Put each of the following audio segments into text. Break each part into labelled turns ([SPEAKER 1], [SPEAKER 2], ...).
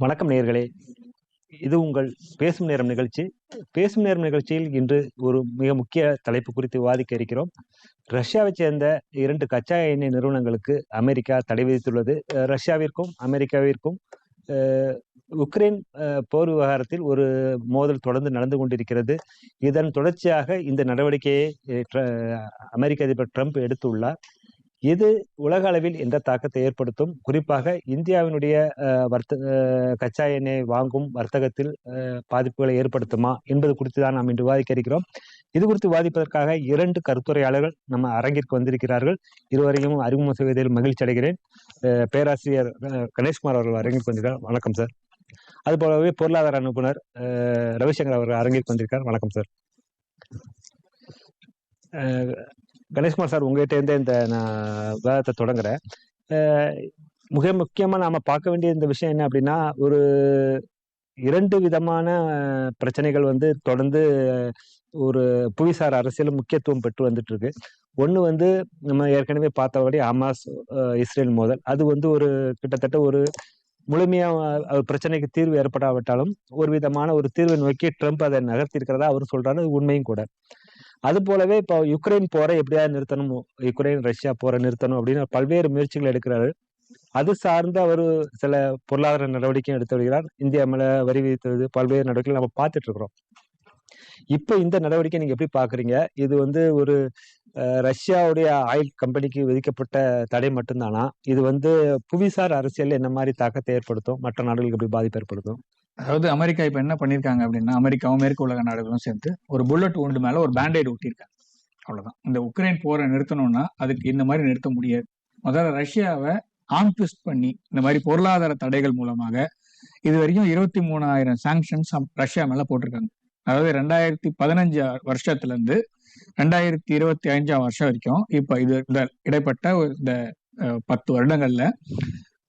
[SPEAKER 1] வணக்கம் நேர்களே இது உங்கள் பேசும் நேரம் நிகழ்ச்சி. பேசும் நேரம் நிகழ்ச்சியில் இன்று ஒரு மிக முக்கிய தலைப்பு குறித்து விவாதிக்க இருக்கிறோம். ரஷ்யாவைச் சேர்ந்த இரண்டு கச்சா எண்ணெய் நிறுவனங்களுக்கு அமெரிக்கா தடை விதித்துள்ளது. ரஷ்யாவிற்கும் அமெரிக்காவிற்கும் உக்ரைன் போர் விவகாரத்தில் ஒரு மோதல் தொடர்ந்து நடந்து கொண்டிருக்கிறது. இதன் தொடர்ச்சியாக இந்த நடவடிக்கையை அமெரிக்க அதிபர் ட்ரம்ப் எடுத்துள்ளார். இது உலக அளவில் எந்த தாக்கத்தை ஏற்படுத்தும்? குறிப்பாக இந்தியாவினுடைய அஹ், வர்த்த அஹ், கச்சா எண்ணெய் வாங்கும் வர்த்தகத்தில் அஹ், பாதிப்புகளை ஏற்படுத்துமா என்பது குறித்து தான் நாம் இன்று விவாதிக்க இருக்கிறோம். இது குறித்து விவாதிப்பதற்காக இரண்டு கருத்துரையாளர்கள் நம்ம அரங்கிற்கு வந்திருக்கிறார்கள். இருவரையும் அறிமுகம் செய்வதில் மகிழ்ச்சி அடைகிறேன். பேராசிரியர் அஹ், கணேஷ்குமார் அவர்கள் அரங்கிற்கு வந்திருக்கார் வணக்கம் சார். அதுபோலவே பொருளாதார அனுப்புனர் அஹ், ரவிசங்கர் அவர்கள் அரங்கிற்கு வந்திருக்கார் வணக்கம் சார். அஹ், கணேஷ்குமார் சார் உங்ககிட்ட இருந்து இந்த நான் விவாதத்தை தொடங்குறேன். மிக முக்கியமா நாம பார்க்க வேண்டிய இந்த விஷயம் என்ன அப்படின்னா ஒரு இரண்டு விதமான பிரச்சனைகள் வந்து தொடர்ந்து ஒரு புவிசார் அரசியல் முக்கியத்துவம் பெற்று வந்துட்டு இருக்கு ஒன்று வந்து நம்ம ஏற்கனவே பார்த்தபடி ஹமாஸ் இஸ்ரேல் மோதல். அது வந்து ஒரு கிட்டத்தட்ட ஒரு முழுமையாக பிரச்சனைக்கு தீர்வு ஏற்படாவிட்டாலும் ஒரு விதமான ஒரு தீர்வை நோக்கி ட்ரம்ப் அதை நகர்த்தி இருக்கிறதா அவர் சொல்றாரு உண்மையும் கூட. அது போலவே இப்போ யுக்ரைன் போரை எப்படியாவது நிறுத்தணும்? யுக்ரைன் ரஷ்யா போரை நிறுத்தணும் அப்படின்னு பல்வேறு முயற்சிகள் எடுக்கிறாரு. அது சார்ந்த அவர் சில பொருளாதார நடவடிக்கையும் எடுத்து வருகிறார். இந்தியா மேல வரி விதித்தது பல்வேறு நடவடிக்கைகள் நம்ம பார்த்துட்டு இருக்கிறோம். இப்போ இந்த நடவடிக்கை நீங்க எப்படி பாக்குறீங்க இது வந்து ஒரு ரஷ்யாவுடைய ஆயில் கம்பெனிக்கு விதிக்கப்பட்ட தடை மட்டும்தானா? இது வந்து புவிசார் அரசியல் என்ன மாதிரி தாக்கத்தை ஏற்படுத்தும்? மற்ற நாடுகளுக்கு எப்படி பாதிப்பு ஏற்படுத்தும்?
[SPEAKER 2] அதாவது அமெரிக்கா இப்ப என்ன பண்ணிருக்காங்க அப்படின்னா அமெரிக்காவும் மேற்கு உலக நாடுகளும் சேர்ந்து ஒரு புல்லட் ஒன்று மேல ஒரு பேண்டேட் ஒட்டியிருக்காங்க அவ்வளவுதான். இந்த உக்ரைன் போரை நிறுத்தணும்னா அதுக்கு இந்த மாதிரி நிறுத்த முடியாது. முதல்ல ரஷ்யாவை ஆன்பிஸ்ட் பண்ணி இந்த மாதிரி பொருளாதார தடைகள் மூலமாக இது வரைக்கும் இருபத்தி மூணாயிரம் சாங்ஷன்ஸ் ரஷ்யா மேல போட்டிருக்காங்க. அதாவது ரெண்டாயிரத்தி பதினஞ்சு வருஷத்துல இருந்து ரெண்டாயிரத்தி இருபத்தி அஞ்சாம் வருஷம் வரைக்கும் இப்ப இது இந்த இடைப்பட்ட இந்த பத்து வருடங்கள்ல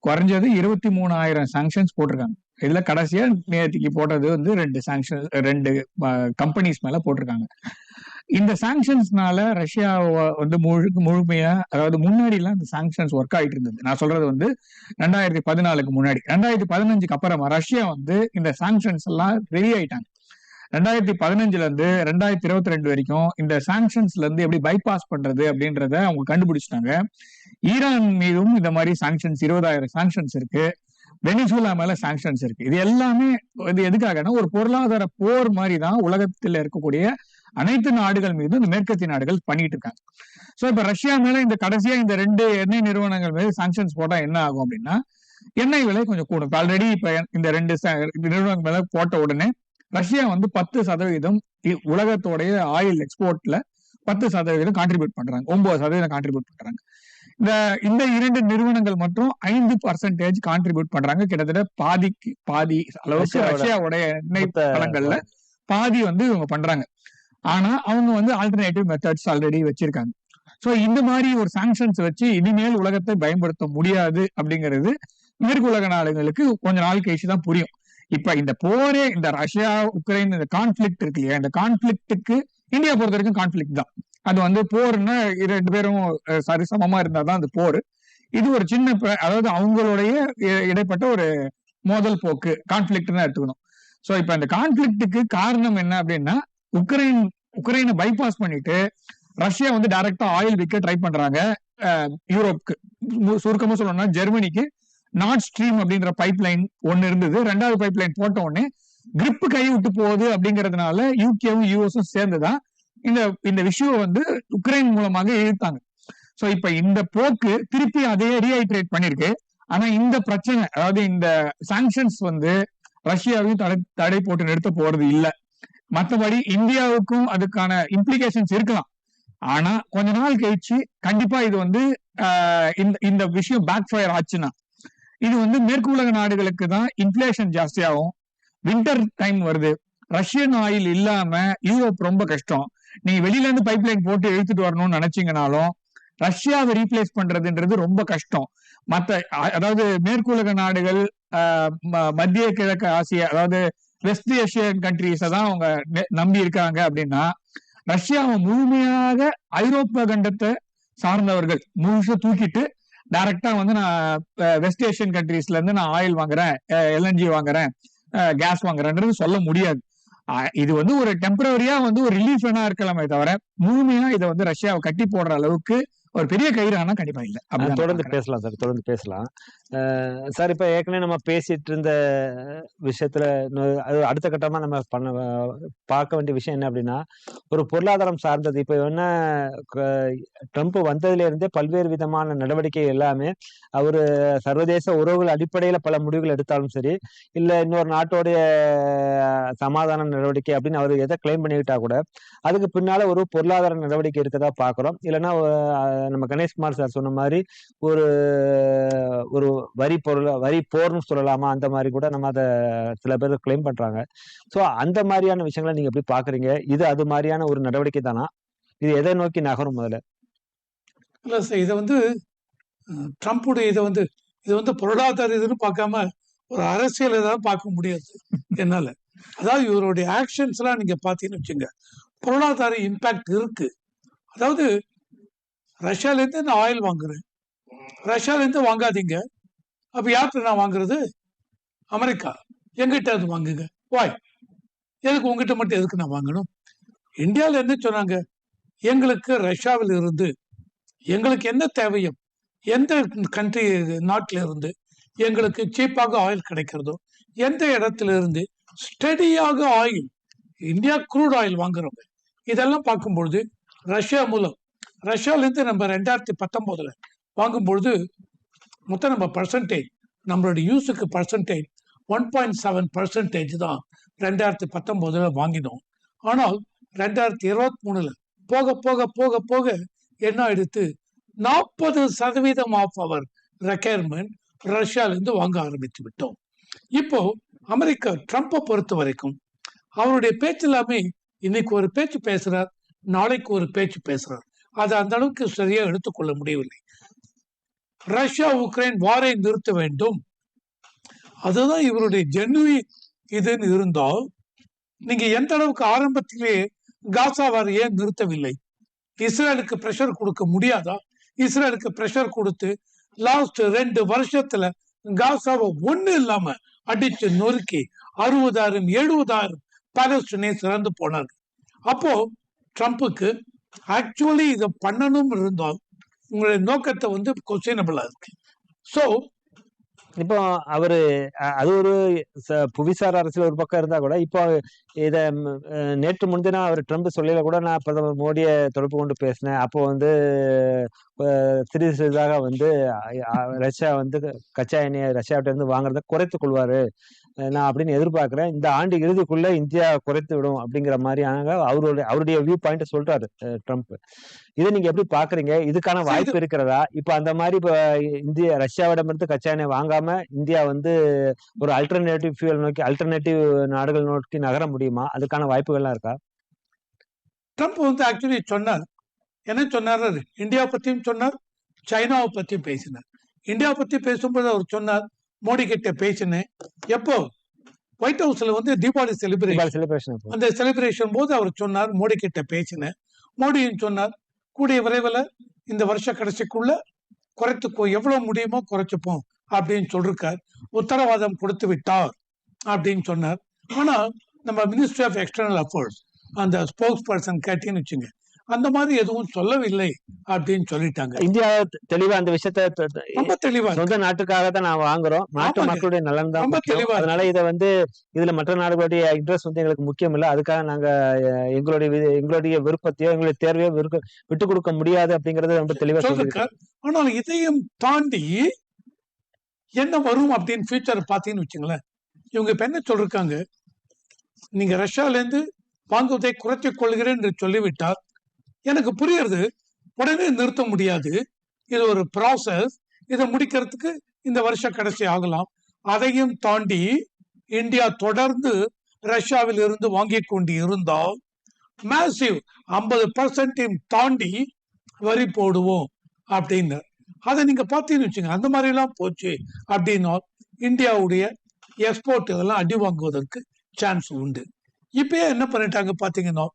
[SPEAKER 2] குறைஞ்சது இருபத்தி மூணாயிரம் சாங்ஷன்ஸ் போட்டிருக்காங்க. இதுல கடைசியா நேற்றுக்கு போட்டது வந்து ரெண்டு சாங்ஷன் ரெண்டு கம்பெனிஸ் மேல போட்டிருக்காங்க. இந்த சாங்ஷன்ஸ்னால ரஷ்யாவை வந்து முழு முழுமையா அதாவது முன்னாடி எல்லாம் இந்த சாங்ஷன்ஸ் ஒர்க் ஆயிட்டு இருந்தது. நான் சொல்றது வந்து ரெண்டாயிரத்தி பதினாலுக்கு முன்னாடி. ரெண்டாயிரத்தி பதினஞ்சுக்கு அப்புறமா ரஷ்யா வந்து இந்த சாங்ஷன்ஸ் எல்லாம் ரெடி ஆயிட்டாங்க. ரெண்டாயிரத்தி பதினஞ்சுல இருந்து ரெண்டாயிரத்தி இருபத்தி ரெண்டு வரைக்கும் இந்த சாங்ஷன்ஸ்ல இருந்து எப்படி பைபாஸ் பண்றது அப்படின்றத அவங்க கண்டுபிடிச்சிட்டாங்க. ஈரான் மீதும் இந்த மாதிரி சாங்ஷன்ஸ் இருபதாயிரம் சாங்ஷன்ஸ் இருக்கு. வெனிசுலா மேல சாங்ஷன்ஸ் இருக்கு. இது எல்லாமே இது எதுக்காகனா ஒரு பொருளாதார போர் மாதிரி தான் உலகத்தில் இருக்கக்கூடிய அனைத்து நாடுகள் மீது இந்த மேற்கத்திய நாடுகள் பண்ணிட்டு இருக்காங்க. சோ இப்ப ரஷ்யா மேல இந்த கடைசியா இந்த ரெண்டு எண்ணெய் நிறுவனங்கள் மீது சாங்ஷன்ஸ் போட்டா என்ன ஆகும் அப்படின்னா எண்ணெய் விலை கொஞ்சம் கூடும். ஆல்ரெடி இப்ப இந்த ரெண்டு நிறுவனங்கள் மேல போட்ட உடனே ரஷ்யா வந்து பத்து சதவீதம் உலகத்தோடைய ஆயில் எக்ஸ்போர்ட்ல பத்து சதவீதம் கான்ட்ரிபியூட் பண்றாங்க. ஒன்பது சதவீதம் கான்ட்ரிபியூட் பண்றாங்க. இந்த இந்த இரண்டு நிறுவனங்கள் மட்டும் ஐந்து பர்சன்டேஜ் கான்ட்ரிபியூட் பண்றாங்க. கிட்டத்தட்ட பாதிக்கு பாதி அளவுக்கு
[SPEAKER 1] ரஷ்யாவோட
[SPEAKER 2] ரஷ்யாவுடைய எண்ணெய் வளங்கள்ல பாதி வந்து இவங்க பண்றாங்க. ஆனா அவங்க வந்து ஆல்டர்னேட்டிவ் மெத்தட்ஸ் ஆல்ரெடி வச்சிருக்காங்க. சோ இந்த மாதிரி ஒரு சாங்ஷன்ஸ் வச்சு இனிமேல் உலகத்தை பயன்படுத்த முடியாது அப்படிங்கிறது மேற்கு உலக நாடுகளுக்கு கொஞ்ச நாள் கழிச்சு தான் புரியும். இப்ப இந்த போரே இந்த ரஷ்யா உக்ரைன் இந்த கான்ஃபிளிக்ட் இருக்கு இல்லையா? இந்த கான்ஃபிளிக்ட்டுக்கு இந்தியா பொறுத்த வரைக்கும் கான்ஃபிளிக்ட் தான். அது வந்து போர்னா ரெண்டு பேரும் சரிசமமா இருந்தாதான் அது போர். இது ஒரு சின்ன அதாவது அவங்களுடைய இடைப்பட்ட ஒரு மோதல் போக்கு கான்ஃபிளிக்ட் தான் எடுத்துக்கணும். ஸோ இப்போ இந்த கான்ஃபிளிக்ட்டுக்கு காரணம் என்ன அப்படின்னா உக்ரைன் உக்ரைனை பைபாஸ் பண்ணிட்டு ரஷ்யா வந்து டைரக்டா ஆயில் விற்க ட்ரை பண்றாங்க யூரோப்க்கு. சுருக்கமா சொல்லணும்னா ஜெர்மனிக்கு நாட் ஸ்ட்ரீம் அப்படின்ற பைப் லைன் ஒன்னு இருந்தது. ரெண்டாவது பைப் லைன் போட்ட உடனே கிரிப்பு கை விட்டு போகுது அப்படிங்கறதுனால யூகேவும் யூஎஸும் சேர்ந்துதான் இந்த இந்த விஷயம் வந்து உக்ரைன் மூலமாக இழுத்தாங்க சோ இப்ப இந்த போக்கு திருப்பி அதே ரீஹைட்ரேட் பண்ணிருக்கு. ஆனா இந்த பிரச்சனை அதாவது இந்த சாங்ஷன்ஸ் வந்து ரஷ்யாவையும் தடை தடை போட்டு நிறுத்த போறது இல்ல. மத்தபடி இந்தியாவுக்கும் அதுக்கான இம்ப்ளிகேஷன்ஸ் இருக்கலாம். ஆனா கொஞ்ச நாள் கழிச்சு கண்டிப்பா இது வந்து ஆஹ், இந்த இந்த விஷயம் பேக் ஃபயர் ஆச்சுன்னா இது வந்து மேற்கு உலக நாடுகளுக்கு தான் இன்ஃபிளேஷன் ஜாஸ்தியாகும். வின்டர் டைம் வருது. ரஷ்யன் ஆயில் இல்லாம யூரோப் ரொம்ப கஷ்டம். நீங்க வெளியில இருந்து பைப் லைன் போட்டு இழுத்துட்டு வரணும்னு நினைச்சீங்கனாலும் ரஷ்யாவை ரீப்ளேஸ் பண்றதுன்றது ரொம்ப கஷ்டம். மத்த அதாவது மேற்கு உலக நாடுகள் மத்திய கிழக்கு ஆசியா அதாவது வெஸ்ட் ஏஷியன் கண்ட்ரீஸை தான் அவங்க நம்பி இருக்காங்க அப்படின்னா ரஷ்யாவை முழுமையாக ஐரோப்பிய கண்டத்தை சார்ந்தவர்கள் முழுசா தூக்கிட்டு டைரக்டா வந்து நான் வெஸ்ட் ஏஷியன் கண்ட்ரீஸ்ல இருந்து நான் ஆயில் வாங்குறேன் எல்என்ஜி வாங்குறேன் கேஸ் வாங்குறேன்றது சொல்ல முடியாது. இது வந்து ஒரு டெம்பரரியா வந்து ஒரு ரிலீஃப் வேணா இருக்கலாமே தவிர முழுமையா இதை வந்து ரஷ்யாவை கட்டி போடுற அளவுக்கு ஒரு பெரிய கயிறு ஆனா கண்டிப்பா இல்ல. நான்
[SPEAKER 1] தொடர்ந்து. பேசலாம் சார் தொடர்ந்து பேசலாம். சார் இப்ப ஏற்கனவே நம்ம பேசிட்டு இருந்த விஷயத்துல அது அடுத்த கட்டமா நம்ம பண்ண பார்க்க வேண்டிய விஷயம் என்ன அப்படின்னா ஒரு பொருளாதாரம் சார்ந்தது. இப்ப என்ன ட்ரம்ப் வந்ததுல இருந்தே பல்வேறு விதமான நடவடிக்கை எல்லாமே அவரு சர்வதேச உறவுகள் அடிப்படையில பல முடிவுகள் எடுத்தாலும் சரி இல்ல இன்னொரு நாட்டோடைய சமாதான நடவடிக்கை அப்படின்னு அவர் எதை கிளைம் பண்ணிக்கிட்டா கூட அதுக்கு பின்னால ஒரு பொருளாதார நடவடிக்கை இருக்கதா பாக்குறோம் இல்லைன்னா நம்ம கணேஷ்குமார் சார் சொன்ன மாதிரி ஒரு ஒரு வரி பொருள் வரி போர்னு சொல்லலாமா? அந்த மாதிரி கூட நம்ம அதை சில பேர் கிளைம் பண்றாங்க. ஸோ அந்த மாதிரியான விஷயங்களை நீங்க எப்படி பாக்குறீங்க? இது அது மாதிரியான ஒரு நடவடிக்கை தானா? இது எதை நோக்கி நகரும் முதல்ல?
[SPEAKER 3] இல்லை சார் இதை வந்து ட்ரம்ப்புடைய இதை வந்து இது வந்து பொருளாதார இதுன்னு பார்க்காம ஒரு அரசியல் இதாக பார்க்க முடியாது. என்னால. அதாவது இவருடைய ஆக்ஷன்ஸ் எல்லாம் நீங்க பார்த்தீங்கன்னு வச்சுங்க பொருளாதார இம்பாக்ட் இருக்கு. அதாவது ரஷ்யாலேருந்து நான் ஆயில் வாங்குறேன். ரஷ்யால இருந்து வாங்காதீங்க. அப்போ யார்கிட்ட நான் வாங்குறது? அமெரிக்கா. எங்கிட்ட அது வாங்குங்க. வாய் எதுக்கு உங்ககிட்ட மட்டும் எதுக்கு நான் வாங்கணும்? இந்தியாவில் என்ன சொன்னாங்க? எங்களுக்கு ரஷ்யாவில் இருந்து எங்களுக்கு என்ன தேவையும் எந்த கண்ட்ரி நாட்டில இருந்து எங்களுக்கு சீப்பாக ஆயில் கிடைக்கிறதோ எந்த இடத்துல இருந்து ஸ்டடியாக ஆயில் இந்தியா குரூட் ஆயில் வாங்குறவங்க இதெல்லாம் பார்க்கும்பொழுது ரஷ்யா மூலம் ரஷ்யால நம்ம ரெண்டாயிரத்தி பத்தொம்போதில் வாங்கும்பொழுது மொத்தம் நம்ம பர்சன்டேஜ் நம்மளோட யூஸுக்கு percentage one point seven percentage தான் ரெண்டாயிரத்தி பத்தொம்போதில் வாங்கினோம். ஆனால் ரெண்டாயிரத்தி இருபத்தி மூணுல போக போக போக போக என்ன எடுத்து நாற்பது சதவீதம் ஆஃப் அவர் ரெக்யர்மெண்ட் ரஷ்யால இருந்து வாங்க ஆரம்பித்து விட்டோம். இப்போ அமெரிக்கா ட்ரம்ப்பை பொறுத்த வரைக்கும் அவருடைய பேச்சு எல்லாமே இன்னைக்கு ஒரு பேச்சு பேசுறார் நாளைக்கு ஒரு பேச்சு பேசுறார். அதை அந்த அளவுக்கு சரியா எடுத்துக்கொள்ள முடியவில்லை. ரஷ்யா உக்ரைன் வாரை நிறுத்த வேண்டும். அதுதான் இவருடைய ஜென்வி இதுன்னு இருந்தால் நீங்க எந்த அளவுக்கு ஆரம்பத்திலேயே காசா வார் ஏன் நிறுத்தவில்லை? இஸ்ரேலுக்கு பிரஷர் கொடுக்க முடியாதா? இஸ்ரேலுக்கு பிரஷர் கொடுத்து லாஸ்ட் ரெண்டு வருஷத்துல காசாவை ஒண்ணு இல்லாம அடிச்சு நொறுக்கி அறுபதாயிரம் எழுபதாயிரம் பாலஸ்டீனியன்ஸ் இறந்து போனாங்க அப்போ ட்ரம்ப்புக்கு ஆக்சுவலி இதை பண்ணணும் இருந்தோம் உங்களுடைய நோக்கத்தை வந்து கொஸ்டினபிளா இருக்கு. ஸோ
[SPEAKER 1] இப்போ அவரு அது ஒரு புவிசார் அரசியல் ஒரு பக்கம் இருந்தா கூட இப்போ இத நேற்று முன்தினா அவர் ட்ரம்ப் சொல்லல கூட நான் பிரதமர் மோடியை தொடர்பு கொண்டு பேசினேன். அப்போ வந்து சிறு சிறிதாக வந்து ரஷ்யா வந்து கச்சா எண்ணெயை ரஷ்யாவிட்ட இருந்து வாங்குறத குறைத்துக் கொள்வாரு. நான் அப்படின்னு எதிர்பார்க்கிறேன். இந்த ஆண்டு இறுதிக்குள்ள இந்தியா குறைத்து விடும் அப்படிங்கிற மாதிரியான அவருடைய அவருடைய வியூ பாயிண்ட் சொல்றாரு ட்ரம்ப் இதை நீங்க எப்படி பாக்குறீங்க இதுக்கான வாய்ப்பு இருக்கிறதா? இப்ப அந்த மாதிரி இப்ப இந்திய ரஷ்யாவிடமிருந்து கச்சா எண்ணெய் வாங்காம இந்தியா வந்து ஒரு அல்டர்னேட்டிவ் ஃபியூல் நோக்கி அல்டர்னேட்டிவ் நாடுகள் நோக்கி நகர முடியுமா? அதுக்கான வாய்ப்புகள்லாம் இருக்கா?
[SPEAKER 3] ட்ரம்ப் வந்து ஆக்சுவலி சொன்னார். என்ன சொன்னார்? இந்தியா பத்தியும் சொன்னார் சைனாவை பத்தியும் பேசினார். இந்தியா பத்தி பேசும்போது அவர் சொன்னார் மோடி கிட்ட பேசினேன். எப்போ? ஒயிட் ஹவுஸ்ல வந்து தீபாவளி செலிப்ரேஷன் அந்த செலிப்ரேஷன் போது அவர் சொன்னார் மோடி கிட்ட பேசினேன். மோடியும் சொன்னார் கூடிய விரைவில் இந்த வருஷ கடைசிக்குள்ள குறைத்துக்கோ எவ்வளவு முடியுமோ குறைச்சுப்போம் அப்படின்னு சொல்லிருக்கார். உத்தரவாதம் கொடுத்து விட்டார் அப்படின்னு சொன்னார். ஆனா நம்ம மினிஸ்ட்ரி ஆஃப் எக்ஸ்டர்னல் அஃபேர்ஸ் அந்த ஸ்போக்ஸ் பர்சன் கேட்டீங்கன்னு வச்சுங்க அந்த மாதிரி எதுவும் சொல்லவில்லை அப்படின்னு சொல்லிட்டாங்க
[SPEAKER 1] இந்தியா தெளிவா அந்த விஷயத்த
[SPEAKER 3] ரொம்ப தெளிவா.
[SPEAKER 1] சொந்த நாட்டுக்காக தான் நான் வாங்குறோம் நாட்டு. மக்களுடைய நலன் தான்
[SPEAKER 3] ரொம்ப. தெளிவா.
[SPEAKER 1] அதனால இதை வந்து இதுல மற்ற நாடுகளுடைய இன்ட்ரெஸ்ட் வந்து எங்களுக்கு முக்கியம் இல்ல அதுக்காக நாங்க எங்களுடைய எங்களுடைய விருப்பத்தையோ எங்களுடைய தேர்வையோ விட்டு கொடுக்க முடியாது அப்படிங்கறத ரொம்ப தெளிவா
[SPEAKER 3] சொல்லிருக்கார் ஆனால் இதையும் தாண்டி என்ன வரும் அப்படின்னு ஃபியூச்சர் பார்த்தீங்கன்னு வச்சுங்களேன் இவங்க இப்ப என்ன சொல்லிருக்காங்க நீங்க ரஷ்யால இருந்து வாங்குவதை குறைத்துக் கொள்கிறேன் என்று சொல்லிவிட்டார் எனக்கு புரியறது. உடனே நிறுத்த முடியாது. இது ஒரு ப்ராசஸ் இதை முடிக்கிறதுக்கு இந்த வருஷ கடைசி ஆகலாம். அதையும் தாண்டி இந்தியா தொடர்ந்து ரஷ்யாவில் இருந்து வாங்கி கொண்டு இருந்தால் மேசிவ் ஐம்பது பர்சன்டையும் தாண்டி வரி போடுவோம் அப்படின்னு. அதை நீங்க பார்த்தீங்கன்னு வச்சுங்க அந்த மாதிரிலாம் போச்சு அப்படின்னா இந்தியாவுடைய எக்ஸ்போர்ட் இதெல்லாம் அடி வாங்குவதற்கு சான்ஸ் உண்டு. இப்பயே என்ன பண்ணிட்டாங்க பாத்தீங்கன்னா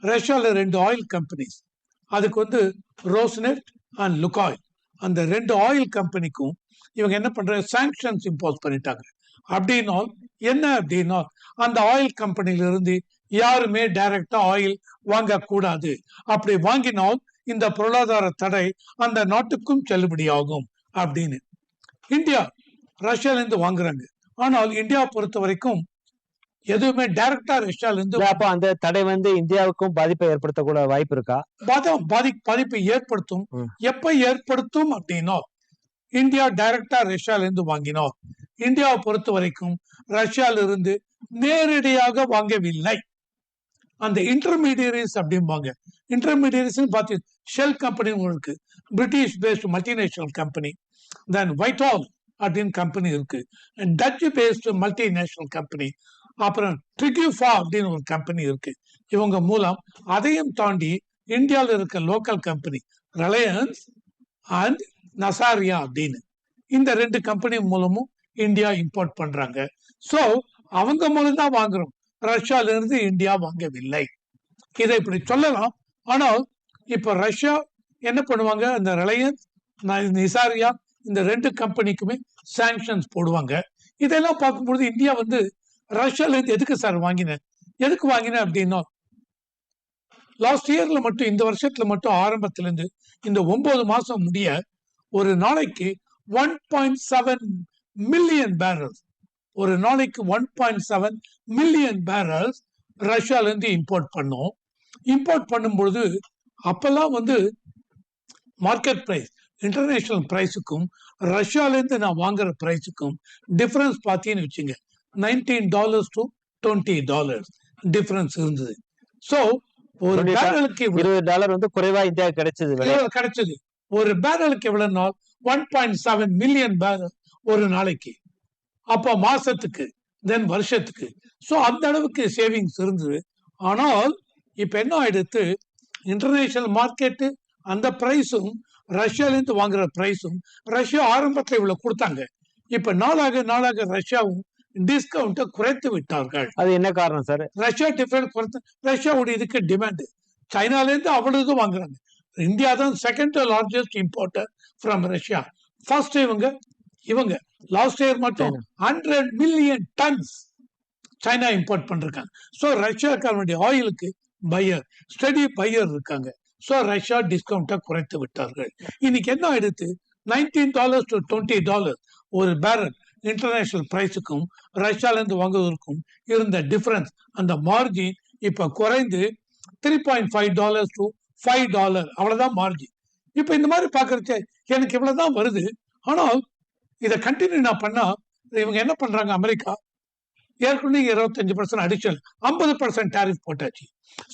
[SPEAKER 3] ரஷ்யாவில் ரெண்டு ஆயில் கம்பெனிஸ் அதுக்கு வந்து ரோஸ்நெட் அண்ட் லுக்காயில் அந்த ரெண்டு ஆயில் கம்பெனிக்கும் இவங்க என்ன பண்றாங்க? சாங்ஷன்ஸ் இம்போஸ் பண்ணிட்டாங்க. அப்படின்னா என்ன அப்படின்னா அந்த ஆயில் கம்பெனியிலிருந்து யாருமே டைரக்டா ஆயில் வாங்கக்கூடாது. அப்படி வாங்கினால் இந்த பொருளாதார தடை அந்த நாட்டுக்கும் செல்லுபடியாகும் அப்படின்னு. இந்தியா ரஷ்யாலேருந்து வாங்குறாங்க. ஆனால் இந்தியா பொறுத்த வரைக்கும் எதுவுமே டைரக்டா ரஷ்யால
[SPEAKER 1] அப்ப அந்த தடை வந்து இந்தியாவுக்கும் பாதிப்பை ஏற்படுத்தக்கூட வாய்ப்பு இருக்கா?
[SPEAKER 3] பாதி பாதிப்பை ஏற்படுத்தும். எப்ப ஏற்படுத்தும் அப்படின்னா இந்தியா டைரக்டா ரஷ்யால இருந்து வாங்கினோம் இந்தியாவை பொறுத்த வரைக்கும் ரஷ்யால இருந்து நேரடியாக வாங்கவில்லை. அந்த இன்டர்மீடியரிஸ் அப்படிம்பாங்க. இன்டர்மீடியரிஸ் பார்த்து ஷெல் கம்பெனி இருக்கு. British based multinational company then Vitol அப்படின்னு கம்பெனி இருக்கு. டச் பேஸ்ட் மல்டிநேஷனல் கம்பெனி அப்புறம் ட்ரிகியூஃபா அப்படின்னு ஒரு கம்பெனி இருக்கு. இவங்க மூலம் அதையும் தாண்டி இந்தியாவில் இருக்க local company Reliance and Nayara அப்படின்னு. இந்த ரெண்டு கம்பெனி மூலமும் இந்தியா இம்போர்ட் பண்றாங்க. சோ அவங்க மூலம் தான் வாங்குறோம். ரஷ்யால இருந்து இந்தியா வாங்கவில்லை. இதை இப்படி சொல்லலாம். ஆனால் இப்ப ரஷ்யா என்ன பண்ணுவாங்க? அந்த ரிலையன்ஸ் நிசாரியா இந்த ரெண்டு கம்பெனிக்குமே சாங்ஷன்ஸ் போடுவாங்க. இதெல்லாம் பார்க்கும்பொழுது இந்தியா வந்து ரஷ்யால இருந்து எதுக்கு சார் வாங்கினேன்? எதுக்கு வாங்கினேன் அப்படின்னா லாஸ்ட் இயர்ல மட்டும் இந்த வருஷத்துல மட்டும் ஆரம்பத்துல இருந்து இந்த ஒன்பது மாசம் முடிய ஒரு நாளைக்கு one point seven million barrels ஒரு நாளைக்கு one point seven million barrels ரஷ்யால இருந்து இம்போர்ட் பண்ணோம். இம்போர்ட் பண்ணும்பொழுது அப்பெல்லாம் வந்து மார்க்கெட் பிரைஸ் இன்டர்நேஷனல் பிரைஸுக்கும் ரஷ்யால இருந்து நான் வாங்குற பிரைஸுக்கும் டிஃபரன்ஸ் பார்த்தீங்கன்னு வச்சுங்க. Nineteen dollars to twenty dollars difference இருந்தது. ஸோ ஒரு
[SPEAKER 1] 20
[SPEAKER 3] பேரலுக்கு
[SPEAKER 1] இருபது டாலர் வந்து குறைவா இந்தியாவுக்கு கிடைச்சது
[SPEAKER 3] கிடைச்சது. ஒரு பேரலுக்கு எவ்வளவு நாள் one point seven million barrel ஒரு நாளைக்கு. அப்போ மாசத்துக்கு தென் வருஷத்துக்கு. ஸோ அந்த அளவுக்கு சேவிங்ஸ் இருந்தது. ஆனால் இப்ப என்ன ஆயிடுத்து? இன்டர்நேஷனல் மார்க்கெட்டு அந்த பிரைஸும் ரஷ்யாலேருந்து வாங்குற பிரைஸும் ரஷ்யா ஆரம்பத்தில் இவ்வளவு கொடுத்தாங்க. இப்ப நாளாக நாளாக ரஷ்யாவும் டிஸ்கவுண்ட்டை குறைத்து விட்டார்கள்.
[SPEAKER 1] அது என்ன காரணம் சார்
[SPEAKER 3] ரஷ்யா டிஃபரன்ஸ் குறைத்து ரஷ்யாவுடைய இதுக்கு டிமாண்ட் சைனால இருந்து அவ்வளவு வாங்குறாங்க. இந்தியா தான் second largest importer from Russia first இவங்க இவங்க. லாஸ்ட் இயர் மட்டும் hundred million tons China import பண்ணிருக்காங்க. ஸோ ரஷ்யாக்காரனுடைய ஆயிலுக்கு பையர் ஸ்டடி பையர் இருக்காங்க. ஸோ ரஷ்யா டிஸ்கவுண்ட்டை குறைத்து விட்டார்கள். இன்னைக்கு என்ன ஆயிடுத்து nineteen dollars to twenty dollar ஒரு பேரல் இன்டர்நேஷனல் பிரைஸுக்கும் ரஷ்யால வாங்குவதற்கும் இருந்த டிஃப்ரென்ஸ் அந்த மார்ஜின் இப்போ குறைந்து three point five dollars to five dollar அவ்வளோதான் மார்ஜின் இப்போ இந்த மாதிரி பார்க்குறச்ச எனக்கு இவ்வளோ தான் வருது. ஆனால் இதை கண்டினியூ நான் பண்ணால் இவங்க என்ன பண்ணுறாங்க அமெரிக்கா ஏற்கனவே இருபத்தஞ்சு பர்சன்ட் அடிஷனல் ஐம்பது பர்சன்ட் டேரிஃப் போட்டாச்சு.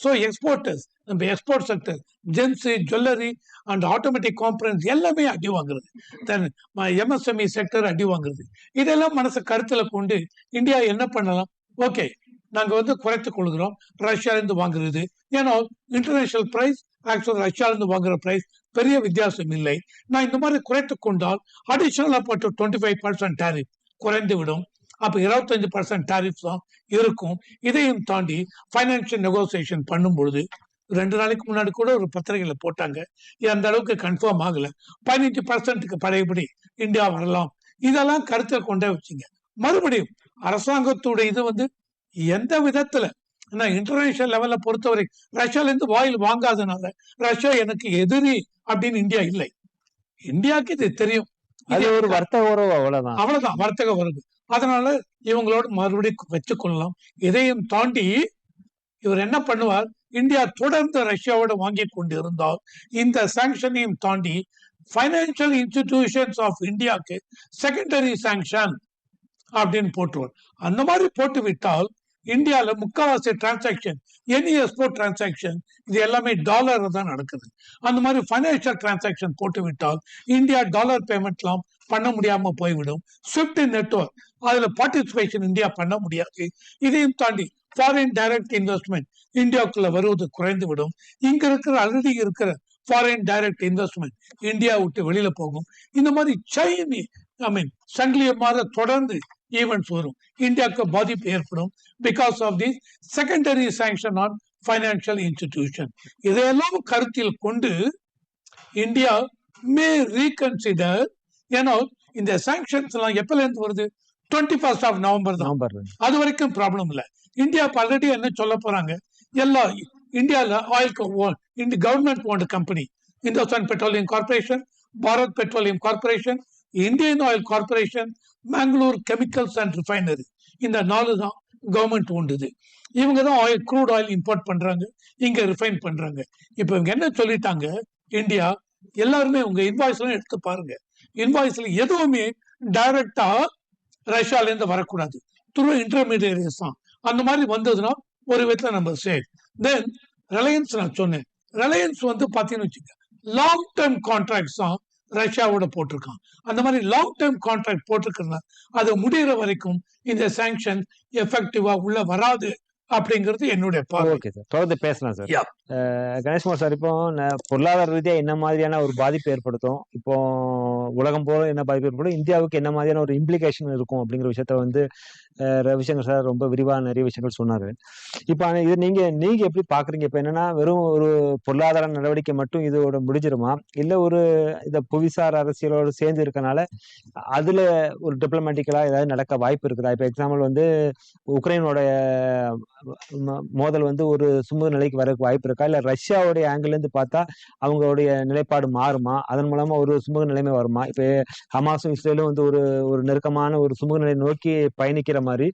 [SPEAKER 3] ஸோ எக்ஸ்போர்ட்டர்ஸ் நம்ம export sector gems jewellery and automatic components எல்லாமே அடி வாங்குறது. தென் எம்எஸ்எம்இ செக்டர் அடி வாங்குறது. இதெல்லாம் மனசை கருத்தில் கொண்டு இந்தியா என்ன பண்ணலாம்? ஓகே நாங்கள் வந்து குறைத்து கொள்கிறோம். ரஷ்யாலேருந்து வாங்குறது. ஏன்னா இன்டர்நேஷனல் ப்ரைஸ் ஆக்சுவல் ரஷ்யாலேருந்து வாங்குற ப்ரைஸ் பெரிய வித்தியாசம் இல்லை. நான் இந்த மாதிரி குறைத்து கொண்டால் அடிஷனலாக போட்டு டுவெண்ட்டி ஃபைவ் பர்சன்ட் டேரிஃப் குறைந்து விடும். அப்ப இருபத்தஞ்சு பர்சன்ட் டேரிஃப் தான் இருக்கும். இதையும் தாண்டி ஃபைனான்சியல் நெகோசியேஷன் பண்ணும் பொழுது ரெண்டு நாளைக்கு முன்னாடி கூட ஒரு பத்திரிகையில போட்டாங்க. அந்த அளவுக்கு கன்ஃபார்ம் ஆகல. பதினஞ்சு பர்சன்ட்டுக்கு பழையபடி இந்தியா வரலாம். இதெல்லாம் கருத்தில் கொண்டே வச்சுங்க. மறுபடியும் அரசாங்கத்தோட இது வந்து எந்த விதத்துல? ஏன்னா இன்டர்நேஷனல் லெவல்ல பொறுத்தவரை ரஷ்யால இருந்து வாயில் வாங்காதனால ரஷ்யா எனக்கு எதிரி அப்படின்னு இந்தியா இல்லை. இந்தியாவுக்கு இது தெரியும்.
[SPEAKER 1] அது ஒரு வர்த்தக உறவு அவ்வளவுதான்.
[SPEAKER 3] அவ்வளவுதான். வர்த்தக வருது அதனால இவங்களோட மறுபடியும் வச்சுக்கொள்ளலாம் இதையும் தாண்டி இவர் என்ன பண்ணுவார்? இந்தியா தொடர்ந்து ரஷ்யாவோட வாங்கி கொண்டு இருந்தால் இந்த சாங்ஷனையும் தாண்டி ஃபைனான்சியல் இன்ஸ்டிடியூஷன்ஸ் ஆஃப் இந்தியாவுக்கு செகண்டரி சாங்ஷன் அப்படின்னு போட்டுருவார். அந்த மாதிரி போட்டு விட்டால் இந்தியால முக்கால்வாசி டிரான்சாக்ஷன் எனி எக்ஸ்போர்ட் டிரான்சாக்ஷன் இது எல்லாமே டாலர் தான் நடக்குது. அந்த மாதிரி ஃபைனான்சியல் டிரான்சாக்ஷன் போட்டு விட்டால் இந்தியா டாலர் பேமெண்ட்லாம் பண்ண முடியாம போய்விடும். ஸ்விஃப்ட் நெட்வொர்க் அதுல பார்ட்டிசிபேஷன் இந்தியா பண்ண முடியாது. இதையும் தாண்டி ஃபாரின் டைரக்ட் இன்வெஸ்ட்மெண்ட் இந்தியாவுக்குள்ள வருவது குறைந்து விடும் இங்க இருக்கிற ஆல்ரெடி இருக்கிற ஃபாரின் டைரக்ட் இன்வெஸ்ட்மெண்ட் இந்தியா விட்டு வெளியில போகும். இந்த மாதிரி சைனி ஐ மீன் சங்கிலியமாக தொடர்ந்து ஈவெண்ட்ஸ் வரும். இந்தியாவுக்கு பாதிப்பு ஏற்படும் because of the secondary sanction on financial institution இதையெல்லாம் கருத்தில் கொண்டு இந்தியா மே ரீகன்சிடர் ஏன்னா இந்த சாங்ஷன்ஸ் எல்லாம் எப்பல இருந்து வருது? டுவெண்ட்டி ஃபர்ஸ்ட் ஆஃப் நவம்பர் தான்.
[SPEAKER 1] நவம்பர்.
[SPEAKER 3] அது வரைக்கும் ப்ராப்ளம் இல்ல. இந்தியா ஆல்ரெடி என்ன சொல்ல போறாங்க? எல்லா இந்தியால ஆயில் இந்த government owned company Hindustan petroleum corporation Bharat petroleum corporation Indian oil corporation Mangalore chemicals and refinery இந்த நாலு தான் கவர்மெண்ட் ஓண்டுது இவங்க தான் ஆயில் க்ரூட் ஆயில் இம்போர்ட் பண்றாங்க இங்க ரிஃபைன் பண்றாங்க. இப்போ இவங்க என்ன சொல்லிட்டாங்க? இந்தியா எல்லாருமே உங்க இன்வாய்ஸ்லாம் எடுத்து பாருங்க. இன்வாய்ஸ்ல எதுவுமே டைரக்டா ரஷ்யால இருந்து வரக்கூடாது. த்ரூ இன்டர்மீடியரிஸ் தான் அந்த மாதிரி வந்ததுன்னா ஒரு விதத்துல நம்ம சேவ் தென் ரிலையன்ஸ் நான் சொன்னேன். ரிலையன்ஸ் வந்து பாத்தீங்கன்னு வச்சுக்க லாங் டேர்ம் கான்ட்ராக்ட்ஸ் தான் ரஷ்யாவோட போட்டிருக்கான். அந்த மாதிரி லாங் டேர்ம் கான்ட்ராக்ட் போட்டிருக்கிறதுனால அது முடிகிற வரைக்கும் இந்த சாங்ஷன் எஃபெக்டிவா உள்ள வராது. அப்படிங்கிறது என்னுடைய பார்வை.
[SPEAKER 1] Okay sir. தொடர்ந்து பேசலாம் சார். கணேஷ்குமார் சார் இப்போ பொருளாதார ரீதியா என்ன மாதிரியான ஒரு பாதிப்பு ஏற்படுத்தும்? இப்போ உலகம் போல என்ன பாதிப்பு ஏற்படும்? இந்தியாவுக்கு என்ன மாதிரியான ஒரு இம்ப்ளிகேஷன் இருக்கும் அப்படிங்கிற விஷயத்த வந்து ரவிசங்கர் சார் ரொம்ப விரிவாக நிறைய விஷயங்கள் சொன்னார். இப்போ இது நீங்கள் நீங்கள் எப்படி பார்க்குறீங்க இப்போ என்னென்னா வெறும் ஒரு பொருளாதார நடவடிக்கை மட்டும் இதோட முடிஞ்சிருமா? இல்லை ஒரு இந்த புவிசார் அரசியலோடு சேர்ந்து இருக்கனால அதில் ஒரு டிப்ளமேட்டிக்கலாக ஏதாவது நடக்க வாய்ப்பு இருக்குதா? இப்போ எக்ஸாம்பிள் வந்து உக்ரைனோட மோதல் வந்து ஒரு சுமூக நிலைக்கு வரக்கு வாய்ப்பு இருக்கா? இல்லை ரஷ்யாவுடைய ஆங்கிள்லேருந்து பார்த்தா அவங்களுடைய நிலைப்பாடு மாறுமா? அதன் மூலமாக ஒரு சுமூக நிலைமை வருமா? இப்போ ஹமாஸும் இஸ்ரேலும் வந்து ஒரு ஒரு நெருக்கமான ஒரு சுமூக நிலை நோக்கி பயணிக்கிற மாதிரி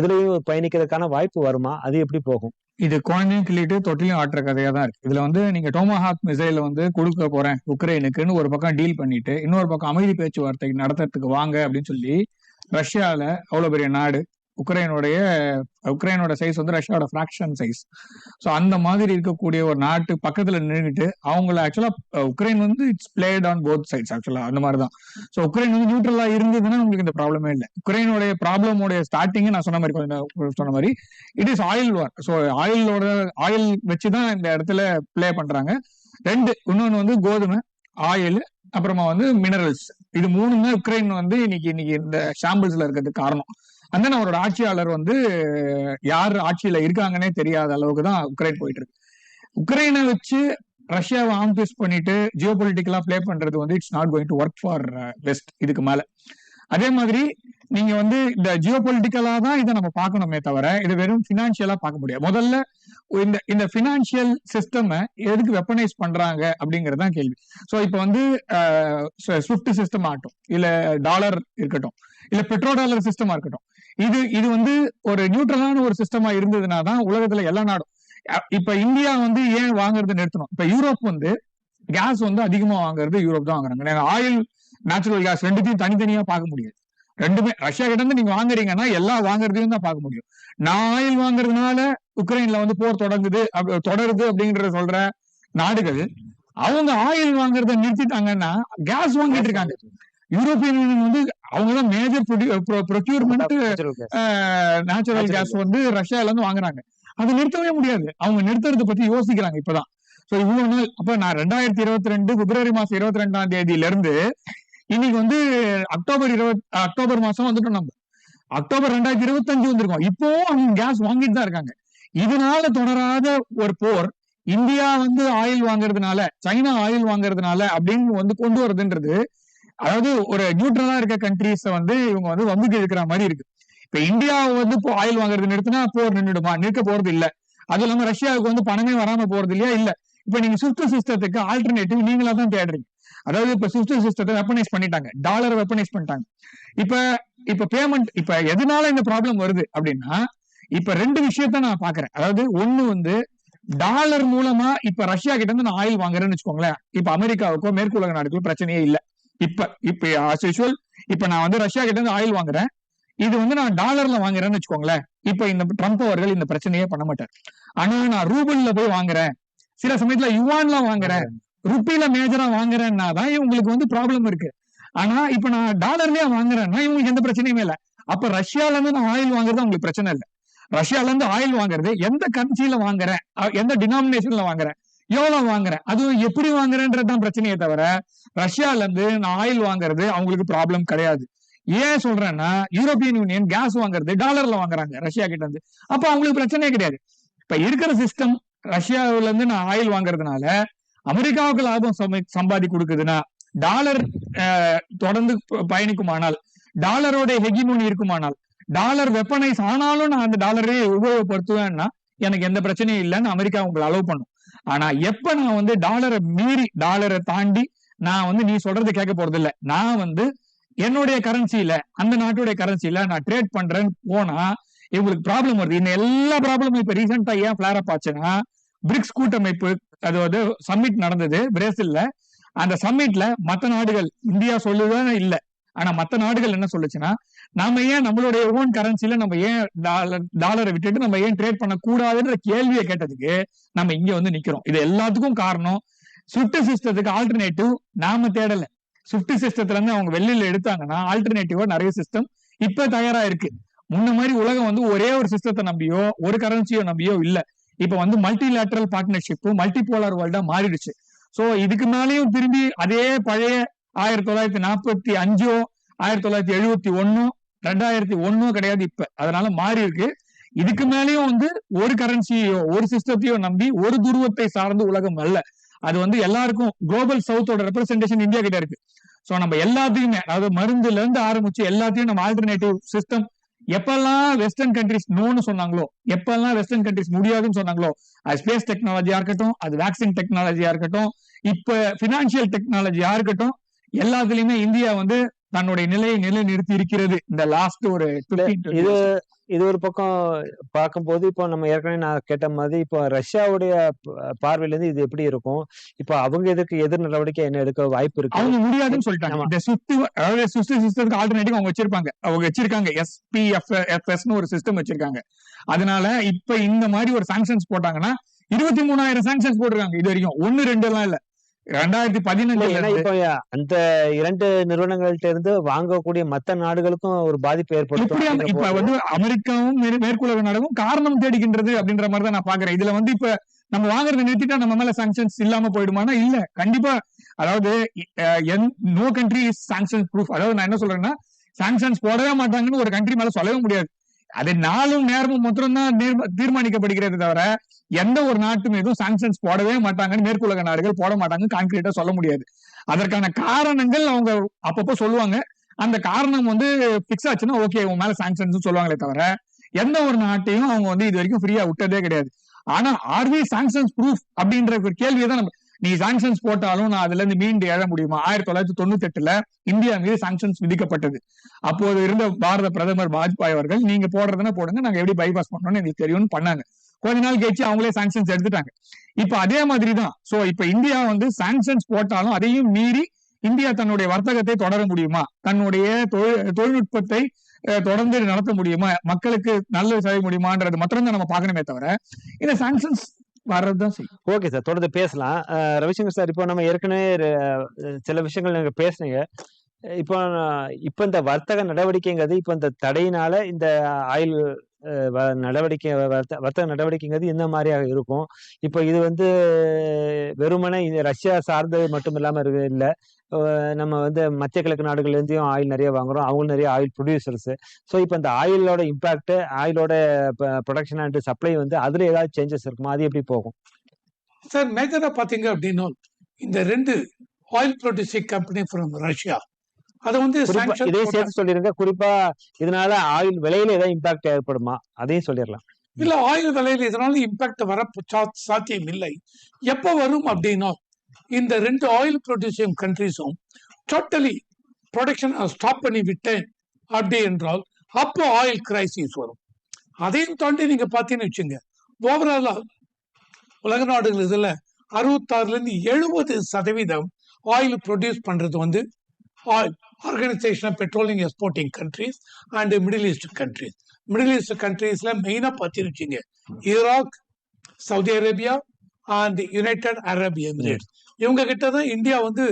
[SPEAKER 1] இதுலயும் பயணிக்கிறதுக்கான வாய்ப்பு வருமா? அது எப்படி போகும்?
[SPEAKER 2] இது குழந்தையும் கிள்ளிட்டு தொட்டிலையும் ஆட்டுற கதையா தான் இருக்கு. இதுல வந்து நீங்க டோமஹாக் மிசைல வந்து கொடுக்க போறேன் உக்ரைனுக்குன்னு ஒரு பக்கம் டீல் பண்ணிட்டு இன்னொரு பக்கம் அமைதி பேச்சுவார்த்தை நடத்துறதுக்கு வாங்க அப்படின்னு சொல்லி ரஷ்யால அவ்வளவு பெரிய நாடு உக்ரைனுடைய உக்ரைனோட சைஸ் வந்து ரஷ்யாவோட ஃபிராக்ஷன் சைஸ் ஸோ அந்த மாதிரி இருக்கக்கூடிய ஒரு நாட்டு பக்கத்துல நின்றுட்டு அவங்கள ஆக்சுவலா உக்ரைன் வந்து it's played on both sides ஆக்சுவலா அந்த மாதிரி தான் ஸோ உக்ரைன் வந்து நியூட்ரலா இருந்ததுன்னா உங்களுக்கு இந்த ப்ராப்ளமே இல்லை. உக்ரைனுடைய ப்ராப்ளமோடைய ஸ்டார்டிங் நான் சொன்ன மாதிரி கொஞ்சம் சொன்ன மாதிரி it is oil war so ஆயிலோட oil வச்சு தான் இந்த இடத்துல ப்ளே பண்றாங்க. ரெண்டு இன்னொன்று வந்து கோதுமை ஆயில் அப்புறமா வந்து மினரல்ஸ் இது மூணுமே உக்ரைன் வந்து இன்னைக்கு இன்னைக்கு இந்த சாம்பிள்ஸ்ல இருக்கிறதுக்கு காரணம். அந்த அவரோட ஆட்சியாளர் வந்து யார் ஆட்சியில இருக்காங்கன்னே தெரியாத அளவுக்கு தான் உக்ரைன் போயிட்டு இருக்கு உக்ரைனை வச்சு ரஷ்யாவை ஆம்பிஸ் பண்ணிட்டு ஜியோ பொலிட்டிக்கலா ப்ளே பண்றது வந்து it's not going to work for west இதுக்கு மேல. அதே மாதிரி நீங்க வந்து இந்த ஜியோ பொலிட்டிக்கலா தான் இதை நம்ம பார்க்கணுமே தவிர இது வெறும் பினான்சியலா பார்க்க முடியாது. முதல்ல இந்த இந்த பினான்சியல் சிஸ்டம் எதுக்கு வெப்பனைஸ் பண்றாங்க அப்படிங்கிறது தான் கேள்வி. ஸோ இப்போ வந்து uh, ஸ்விஃப்ட் சிஸ்டம் ஆகட்டும் இல்ல டாலர் இருக்கட்டும் இல்ல பெட்ரோ டாலர் சிஸ்டமா இருக்கட்டும் இது இது வந்து ஒரு நியூட்ரலான ஒரு சிஸ்டமா இருந்ததுனா தான் உலகத்துல எல்லா நாடும். இப்ப இந்தியா வந்து ஏன் வாங்குறது நிறுத்தணும்? இப்ப யூரோப் வந்து கேஸ் வந்து அதிகமா வாங்குறது யூரோப் தான் வாங்குறாங்க. ஆயில் நேச்சுரல் கேஸ் ரெண்டுத்தையும் தனித்தனியா பார்க்க முடியாது. ரெண்டுமே ரஷ்யா கிட்ட இருந்து நீங்க வாங்குறீங்கன்னா எல்லா வாங்குறதையும் தான் பார்க்க முடியும். நான் ஆயில் வாங்குறதுனால உக்ரைன்ல வந்து போர் தொடங்குது தொடருது அப்படிங்கறத சொல்ற நாடுகள் அவங்க ஆயில் வாங்குறத நிறுத்திட்டாங்கன்னா கேஸ் வாங்கிட்டு இருக்காங்க. யூரோப்பியன் யூனியன் வந்து அவங்க தான் மேஜர் ப்ரொக்யூர்மெண்ட். நேச்சுரல் கேஸ் வந்து ரஷ்யால இருந்து வாங்குறாங்க. அதை நிறுத்தவே முடியாது. அவங்க நிறுத்துறத பத்தி யோசிக்கிறாங்க இப்பதான். சோ இவ்வளவு நாள் அப்ப நான் ரெண்டாயிரத்தி இருபத்தி ரெண்டு பிப்ரவரி மாசம் இருபத்தி ரெண்டாம் தேதியில இருந்து இன்னைக்கு வந்து அக்டோபர் இருபத் அக்டோபர் மாசம் வந்துட்டோம் நம்ம. அக்டோபர் ரெண்டாயிரத்தி இருபத்தஞ்சு வந்திருக்கோம். இப்போ அவங்க கேஸ் வாங்கிட்டு தான் இருக்காங்க. இதனால தொடராத ஒரு போர் இந்தியா வந்து ஆயில் வாங்குறதுனால சைனா ஆயில் வாங்குறதுனால அப்படின்னு வந்து கொண்டு வருதுன்றது அதாவது ஒரு நியூட்ரலா இருக்க கண்ட்ரீஸ வந்து இவங்க வந்து வம்புக்கு இருக்கிற மாதிரி இருக்கு. இப்ப இந்தியா வந்து இப்போ ஆயில் வாங்குறது நிறுத்தினா போர் நின்றுடுமா நிற்க போறது இல்ல. அது இல்லாம ரஷ்யாவுக்கு வந்து பணமே வராம போறது இல்லையா? இல்ல. இப்ப நீங்க சுவிஃப்ட் சிஸ்டத்துக்கு ஆல்டர்னேட்டிவ் நீங்களா தான் தேடுறீங்க. அதாவது இப்ப சுவிஃப்ட் சிஸ்டத்தை வெப்பனைஸ் பண்ணிட்டாங்க. டாலர் வெப்பனைஸ் பண்ணிட்டாங்க. இப்ப இப்ப பேமெண்ட் இப்ப எதனால இந்த ப்ராப்ளம் வருது அப்படின்னா இப்ப ரெண்டு விஷயத்த நான் பாக்குறேன். அதாவது ஒண்ணு வந்து டாலர் மூலமா இப்ப ரஷ்யா கிட்ட இருந்து நான் ஆயில் வாங்குறேன்னு வச்சுக்கோங்களேன். இப்ப அமெரிக்காவுக்கோ மேற்கு உலக நாடுகளுக்கோ பிரச்சனையே இல்ல. இப்ப இப்ப as யூஷுவல் இப்ப நான் வந்து ரஷ்யா கிட்ட இருந்து ஆயில் வாங்குறேன். இது வந்து நான் டாலர்ல வாங்குறேன்னு வச்சுக்கோங்களேன். இப்ப இந்த ட்ரம்ப் அவர்கள் இந்த பிரச்சனையே பண்ண மாட்டார். ஆனா நான் ரூபல்ல போய் வாங்குறேன். சில சமயத்துல யுவான்ல வாங்குறேன். ருப்பில மேஜரா வாங்குறேன்னா தான் இவங்களுக்கு வந்து ப்ராப்ளம் இருக்கு. ஆனா இப்ப நான் டாலர்லயே வாங்குறேன்னா இவங்களுக்கு எந்த பிரச்சனையுமே இல்லை. அப்ப ரஷ்யால இருந்து நான் ஆயில் வாங்குறது அவங்களுக்கு பிரச்சனை இல்லை. ரஷ்யால இருந்து ஆயில் வாங்குறது எந்த கரன்சில வாங்குறேன்? எந்த டினாமினேஷன்ல வாங்குறேன்? எவ்வளவு வாங்குறேன்? அதுவும் எப்படி வாங்குறேன்றது தான் பிரச்சனையே தவிர ரஷ்யால இருந்து நான் ஆயில் வாங்குறது அவங்களுக்கு ப்ராப்ளம் கிடையாது. ஏன் சொல்றேன்னா யூரோப்பியன் யூனியன் கேஸ் வாங்குறது டாலர்ல வாங்குறாங்க ரஷ்யா கிட்ட இருந்து அப்ப அவங்களுக்கு பிரச்சனையே கிடையாது. இப்ப இருக்கிற சிஸ்டம் ரஷ்யாவுல இருந்து நான் ஆயில் வாங்குறதுனால அமெரிக்காவுக்கு லாபம் சமை- சம்பாதி கொடுக்குதுன்னா டாலர் தொடர்ந்து பயணிக்குமானால் டாலரோட ஹெகிமோனி இருக்குமானால் டாலர் வெப்பனைஸ் ஆனாலும் நான் அந்த டாலரே உபயோகப்படுத்துவேன்னா எனக்கு எந்த பிரச்சனையும் இல்லைன்னு அமெரிக்கா உங்களை அலோவ் பண்ணும். ஆனா எப்ப நான் வந்து டாலரை மீறி டாலரை தாண்டி நான் வந்து நீ சொல்றது கேட்க போறது இல்ல நான் வந்து என்னுடைய கரன்சியில அந்த நாட்டுடைய கரன்சியில நான் ட்ரேட் பண்றேன்னு போனா இவங்களுக்கு ப்ராப்ளம் வருது. இந்த எல்லா ப்ராப்ளமும் இப்ப ரீசெண்டா ஏன் ஃபிளார் அப் ஆச்சுன்னா பிரிக்ஸ் கூட்டமைப்பு அதாவது சம்மிட் நடந்தது பிரேசில்ல. அந்த சம்மிட்ல மத்த நாடுகள் இந்தியா சொல்லுதான் இல்ல. ஆனா மத்த நாடுகள் என்ன சொல்லுச்சுன்னா நாம ஏன் நம்மளுடைய ஓன் கரன்சில நம்ம ஏன் டாலர் டாலரை விட்டுட்டு நம்ம ஏன் ட்ரேட் பண்ண கூடாதுன்ற கேள்வியை கேட்டதுக்கு நம்ம இங்க வந்து நிக்கிறோம். இது எல்லாத்துக்கும் காரணம் சுட்டு சிஸ்டத்துக்கு ஆல்டர்னேட்டிவ் நாம தேடல. சுட்டு சிஸ்டத்துல இருந்து அவங்க வெளியில எடுத்தாங்கன்னா ஆல்டர்னேட்டிவா நிறைய சிஸ்டம் இப்ப தயாரா இருக்கு முன்ன மாதிரி உலகம் வந்து ஒரே ஒரு சிஸ்டத்தை நம்பியோ ஒரு கரன்சியோ நம்பியோ இல்ல. இப்ப வந்து மல்டிலேட்டரல் பார்ட்னர்ஷிப் மல்டி போலார் வேர்ல்டா மாறிடுச்சு. சோ இதுக்கு மேலேயும் திரும்பி அதே பழைய ஆயிரத்தி தொள்ளாயிரத்தி நாற்பத்தி அஞ்சோ ஆயிரத்தி தொள்ளாயிரத்தி எழுபத்தி ஒன்னோ ரெண்டாயிரத்தி ஒன்னும் கிடையாது இப்ப. அதனால மாறி இருக்கு. இதுக்கு மேலேயும் வந்து ஒரு கரன்சியோ ஒரு சிஸ்டத்தையோ நம்பி ஒரு துருவத்தை சார்ந்து உலகம் அல்ல. அது வந்து எல்லாருக்கும் குளோபல் சவுத்தோட ரெப்ரசன்டேஷன் இந்தியா கிட்ட இருக்கு. சோ நம்ம எல்லாத்தையுமே அதாவது மருந்துல இருந்து ஆரம்பிச்சு எல்லாத்தையும் நம்ம ஆல்டர்னேட்டிவ் சிஸ்டம் எப்பெல்லாம் வெஸ்டர்ன் கண்ட்ரிஸ் நோன்னு சொன்னாங்களோ எப்பெல்லாம் வெஸ்டர்ன் கண்ட்ரிஸ் முடியாதுன்னு சொன்னாங்களோ அது ஸ்பேஸ் டெக்னாலஜியா இருக்கட்டும் அது வேக்சின் டெக்னாலஜியா இருக்கட்டும் இப்ப பினான்சியல் டெக்னாலஜியா இருக்கட்டும் எல்லாத்துலயுமே இந்தியா வந்து தன்னுடைய நிலையை நிலைநிறுத்தி இருக்கிறது. இந்த லாஸ்ட் ஒரு 15
[SPEAKER 1] இது இது ஒரு பக்கம் பார்க்கும்போது இப்போ நம்ம ஏற்கனவே நான் கேட்ட மாதிரி இப்போ ரஷ்யாவுடைய பார்வையில இருந்து இது எப்படி இருக்கும்? இப்போ அவங்க இதுக்கு எதிர் நடவடிக்கை என்ன எடுக்க வாய்ப்பு இருக்கு?
[SPEAKER 2] அவங்க முடியாதுன்னு சொல்லிட்டாங்க. இந்த சுத்தி அதாவது சுத்தி சிஸ்டத்துக்கு ஆல்டர்னேட்டிவ் அவங்க வச்சிருப்பாங்க. அவங்க வச்சிருக்காங்க. எஸ்பிஎஃப்எஸ்னு ஒரு சிஸ்டம் வச்சிருக்காங்க. அதனால இப்ப இந்த மாதிரி ஒரு சாங்ஷன்ஸ் போட்டாங்கன்னா இருபத்தி மூணாயிரம் சாங்ஷன்ஸ் போட்டிருக்காங்க. இது வரைக்கும். ஒன்னு ரெண்டு எல்லாம் இல்ல. ரெண்டாயிரத்தி
[SPEAKER 1] இப்போ அந்த இரண்டு நிறுவனங்கள்ட்ட இருந்து வாங்கக்கூடிய மத்த நாடுகளுக்கும் ஒரு பாதிப்பு
[SPEAKER 2] அந்த இப்ப வந்து அமெரிக்காவும் மேற்கு- மேற்குலக நாடுகளும் காரணம் தேடிக்கின்றது அப்படின்ற மாதிரி தான் நான் பாக்குறேன். இதுல வந்து இப்ப நம்ம வாங்குறத நிறுத்திட்டா நம்ம மேல சாங்ஷன்ஸ் இல்லாம போயிடுமானா இல்ல. கண்டிப்பா அதாவது no country is sanction proof அதாவது நான் என்ன சொல்றேன்னா சாங்ஷன்ஸ் போடவே மாட்டாங்கன்னு ஒரு கண்ட்ரி மேல சொல்லவே முடியாது. அது நாளும் நேரமும் மாத்திரம் தான் தீர்மானிக்கப்படுகிறது தவிர எந்த ஒரு நாட்டு மீதும் சாங்ஷன்ஸ் போடவே மாட்டாங்கன்னு மேற்குலக நாடுகள் போட மாட்டாங்க கான்கிரீட்டா சொல்ல முடியாது. அதற்கான காரணங்கள் அவங்க அப்பப்போ சொல்லுவாங்க. அந்த காரணம் வந்து பிக்ஸ் ஆச்சுன்னா ஓகே உன் மேல சாங்ஷன்ஸ் சொல்லுவாங்களே தவிர எந்த ஒரு நாட்டையும் அவங்க வந்து இது வரைக்கும் ஃப்ரீயா விட்டதே கிடையாது. ஆனா ஆர்வி சாங்ஷன்ஸ் ப்ரூஃப் அப்படின்ற ஒரு கேள்வியை தான் நம்ம நீ சாங்ஷன்ஸ் போட்டாலும் நான் அதுல இருந்து மீண்டு எழ முடியுமா? ஆயிரத்தி தொள்ளாயிரத்தி தொண்ணூத்தி எட்டுல இந்தியா மீது சாங்ஷன்ஸ் விதிக்கப்பட்டது. அப்போது இருந்த பாரத பிரதமர் வாஜ்பாய் அவர்கள் நீங்க போடுறதுன்னா போடுங்க நாங்க எப்படி பைபாஸ் பண்ணோம்னு எங்களுக்கு தெரியும்னு பண்ணாங்க. கொஞ்ச நாள் கழிச்சு அவங்களே சாங்ஷன்ஸ் எடுத்துட்டாங்க. இப்ப அதே மாதிரி தான் சோ இப்ப இந்தியா வந்து சாங்ஷன்ஸ் போட்டாலும் அதையும் மீறி இந்தியா தன்னுடைய வர்த்தகத்தை தொடர முடியுமா? தன்னுடைய தொழில் தொழில்நுட்பத்தை தொடர்ந்து நடத்த முடியுமா? மக்களுக்கு நல்லது செய்ய முடியுமான்றது மாத்திரம் தான் நம்ம பார்க்கணுமே தவிர இந்த சாங்ஷன்ஸ் வர்றதுதான் செய்யும்.
[SPEAKER 1] ஓகே சார் தொடர்ந்து பேசலாம். ரவிசங்கர் சார் இப்போ நம்ம ஏற்கனவே சில விஷயங்கள் நீங்க பேசுனீங்க. இப்போ இப்போ இந்த வர்த்தக நடவடிக்கைங்கிறது இப்போ இந்த தடையினால இந்த ஆயில் நடவடிக்கை வர்த்த- வர்த்தக நடவடிக்கைங்கிறது இந்த மாதிரியாக இருக்கும். இப்போ இது வந்து வெறுமனே இது ரஷ்யா சார்ந்தது மட்டும் இல்லாமல் இருக்கு இல்லை. நம்ம வந்து மத்திய கிழக்கு நாடுகள்லேருந்தையும் ஆயில் நிறைய வாங்குறோம். அவங்களும் நிறைய ஆயில் ப்ரொடியூசர்ஸு ஸோ இப்போ இந்த ஆயிலோட இம்பேக்ட்டு ஆயிலோட ப்ரொடக்ஷன் அண்ட் சப்ளை வந்து அதில் ஏதாவது சேஞ்சஸ் இருக்குமா? அது எப்படி போகும்?
[SPEAKER 3] சார் மேஜராக பார்த்தீங்க அப்படின்னா இந்த ரெண்டு oil producing company from Russia அதை வந்து
[SPEAKER 1] இதையும். சேர்த்து சொல்லிருங்க. குறிப்பா இதனால ஆயில் விலையில ஏதாவது இம்பாக்ட் ஏற்படுமா? அதையும் சொல்லிடலாம்.
[SPEAKER 3] இல்ல ஆயில் விலையில இதனால இம்பாக்ட் வர சாத்தியம் இல்லை எப்ப வரும் அப்படின்னா இந்த ரெண்டு ஆயில் ப்ரொடியூசிங் கண்ட்ரிஸும் டோட்டலி ப்ரொடக்ஷன் ஸ்டாப் பண்ணி விட்டேன் அப்படி என்றால் அப்போ ஆயில் கிரைசிஸ் வரும். அதையும் தாண்டி நீங்க பாத்தீங்கன்னு வச்சுங்க ஓவராலா உலக நாடுகள் இதுல அறுபத்தாறுல இருந்து எழுபது சதவீதம் ஆயில் ப்ரொடியூஸ் பண்றது வந்து oil organisation of petroleum exporting countries and middle east countries middle east கண்ட்ரீஸ்ல மெயினா பார்த்துருச்சீங்க Iraq Saudi Arabia and United Arab Emirates இவங்க கிட்ட தான் இந்தியா வந்து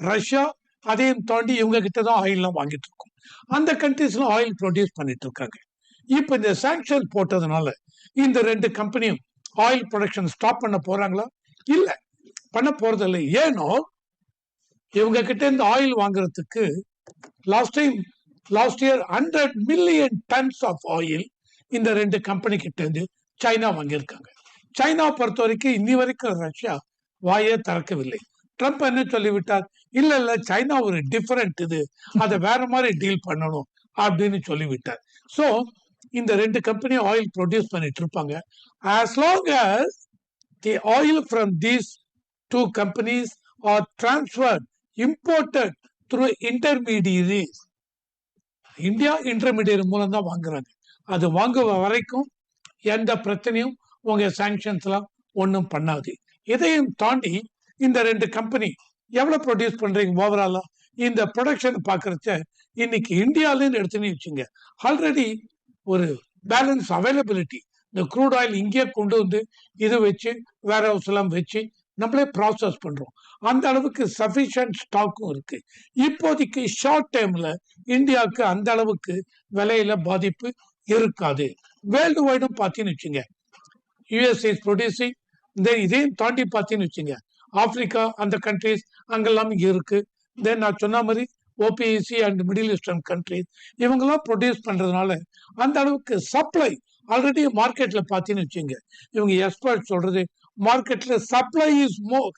[SPEAKER 3] ரஷ்யா அதையும் தாண்டி இவங்க கிட்ட தான் ஆயில்லாம் வாங்கிட்டு இருக்கோம். அந்த கண்ட்ரீஸ்ல ஆயில் ப்ரொடியூஸ் பண்ணிட்டு இருக்காங்க. இப்போ இந்த சாங்ஷன் போட்டதுனால இந்த ரெண்டு கம்பெனியும் ஆயில் ப்ரொடக்ஷன் ஸ்டாப் பண்ண போறாங்களா? இல்ல. பண்ண போறது இல்லை ஏனோ இவங்க கிட்ட இருந்து ஆயில் வாங்குறதுக்கு last time last year hundred million tons of oil இந்த ரெண்டு கம்பெனி கிட்ட இருந்து சைனா வாங்கியிருக்காங்க. சைனா பொறுத்த வரைக்கும் இன்னி வரைக்கும் ரஷ்யா வாயை திறக்கவில்லை. ட்ரம்ப் என்ன சொல்லிவிட்டார்? இல்ல இல்ல சைனா ஒரு டிஃபரெண்ட் இது. அதை வேற மாதிரி டீல் பண்ணணும் அப்படின்னு சொல்லிவிட்டார். ஸோ இந்த ரெண்டு கம்பெனியும் ஆயில் ப்ரொடியூஸ் பண்ணிட்டு இருப்பாங்க. As long as the oil from these two companies are transferred imported through intermediaries India intermediate மூலம் தான் வாங்குறாங்க. அது வாங்குவ வரைக்கும் எந்த பிரச்சனையும் உங்க சாங்ஷன்ஸ்லாம் ஒன்றும் பண்ணாது. இதையும் தாண்டி இந்த ரெண்டு கம்பெனி எவ்வளவு ப்ரொடியூஸ் பண்றீங்க ஓவராலா இந்த ப்ரொடக்ஷன் பார்க்கறச்ச இன்னைக்கு இந்தியாவிலேருந்து எடுத்துன்னு வச்சுங்க. ஆல்ரெடி ஒரு பேலன்ஸ் அவைலபிலிட்டி இந்த க்ரூட் ஆயில் இங்கேயே கொண்டு வந்து இது வச்சு வேற ஹவுஸ் எல்லாம் வச்சு நம்மளே ப்ராசஸ் பண்றோம். அந்த அளவுக்கு சஃபிஷியன்ட் ஸ்டாக்கும் இருக்கு. இப்போதைக்கு ஷார்ட் டைம்ல இந்தியாவுக்கு அந்த அளவுக்கு விலையில பாதிப்பு இருக்காது. வேர்ல்டு வைடும் பார்த்தீங்கன்னு வச்சுங்க. யூஎஸ் இஸ் ப்ரொடியூசிங் தென் இதையும் தாண்டி பார்த்தீங்கன்னு வச்சுங்க. ஆப்பிரிக்கா அந்த கண்ட்ரிஸ் அங்கெல்லாம் இருக்குது இருக்கு. தென் நான் சொன்ன மாதிரி OPEC and middle eastern countries இவங்கெல்லாம் ப்ரொடியூஸ் பண்றதுனால அந்த அளவுக்கு சப்ளை ஆல்ரெடி மார்க்கெட்ல பார்த்தீங்கன்னு வச்சுங்க. இவங்க எக்ஸ்பர்ட் சொல்றது மார்க்கெட்ல சப்ளை இஸ் மோர்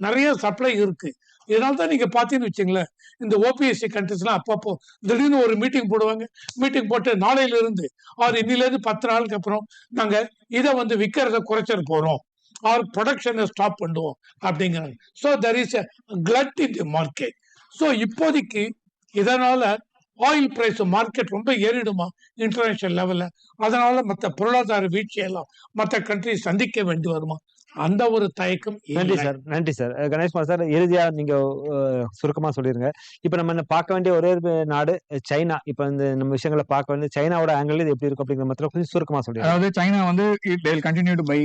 [SPEAKER 3] நிறைய சப்ளை இருக்கு. இதனால தான் நீங்க பார்த்தீங்கன்னு வச்சுங்களேன் இந்த ஓபிஎஸ்சி கண்ட்ரிஸ்லாம் அப்பப்போ திடீர்னு ஒரு மீட்டிங் போடுவாங்க. மீட்டிங் போட்டு நாளையில இருந்து ஆர் இன்னிலேருந்து பத்து நாளுக்கு அப்புறம் நாங்க இதை வந்து விற்கிறத குறைச்சிட போறோம். ஆர் ப்ரொடக்ஷனை ஸ்டாப் பண்ணுவோம் அப்படிங்கிறாங்க. So there is glut in the market so இப்போதைக்கு இதனால ஆயில் பிரைஸ் மார்க்கெட் ரொம்ப ஏறிடுமா இன்டர்நேஷனல் லெவலில் அதனால மற்ற பொருளாதார வீழ்ச்சியெல்லாம் மற்ற கண்ட்ரி சந்திக்க வேண்டி வருமா? அந்த ஒரு தயக்கம்
[SPEAKER 1] நன்றி. சார் நன்றி சார். கணேஷ்குமார் சார் இறுதியா நீங்க சுருக்கமா சொல்லிருங்க. இப்ப நம்ம என்ன பார்க்க வேண்டிய ஒரே ஒரு நாடு சைனா. இப்ப இந்த நம்ம விஷயங்களை பார்க்க வேண்டிய சைனாவோட ஆங்கிள் இது எப்படி இருக்கும் அப்படிங்கிற மாதிரி கொஞ்சம் சுருக்கமா சொல்லிடுங்க.
[SPEAKER 2] அதாவது சைனா வந்து கண்டினியூ டு பை